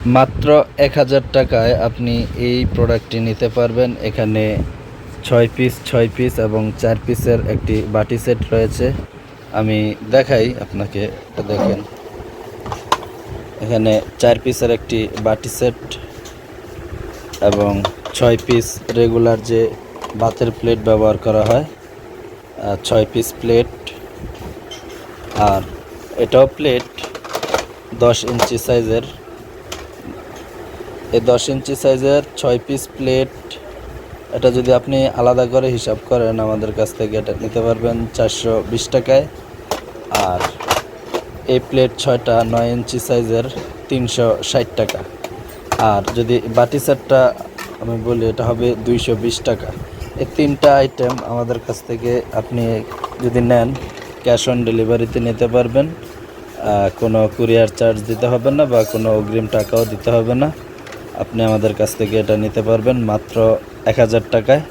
মাত্র এক হাজার টাকায় আপনি এই প্রোডাক্টটি নিতে পারবেন। এখানে ছয় পিস ছয় পিস এবং চার পিসের একটি বাটি সেট রয়েছে। আমি দেখাই আপনাকে দেখেন। এখানে চার পিসের একটি বাটি সেট এবং ছয় পিস রেগুলার যে ভাতের প্লেট ব্যবহার করা হয় ছয় পিস প্লেট আর এটাও প্লেট দশ ইঞ্চি সাইজের এই দশ ইঞ্চি সাইজের ছয় পিস প্লেট এটা যদি আপনি আলাদা করে হিসাব করেন, আমাদের কাছ থেকে এটা নিতে পারবেন চারশো বিশ টাকায়। আর এই প্লেট ছয়টা নয় ইঞ্চি সাইজের তিনশো ষাট টাকা। আর যদি বাটি সেটটা আমি বলি, এটা হবে দুইশো বিশ টাকা। এই তিনটা আইটেম আমাদের কাছ থেকে আপনি যদি নেন ক্যাশ অন ডেলিভারিতে নিতে পারবেন। কোনো কুরিয়ার চার্জ দিতে হবে না বা কোনো অগ্রিম টাকাও দিতে হবে না। আপনি আমাদের কাছ থেকে এটা নিতে পারবেন মাত্র এক হাজার টাকায়।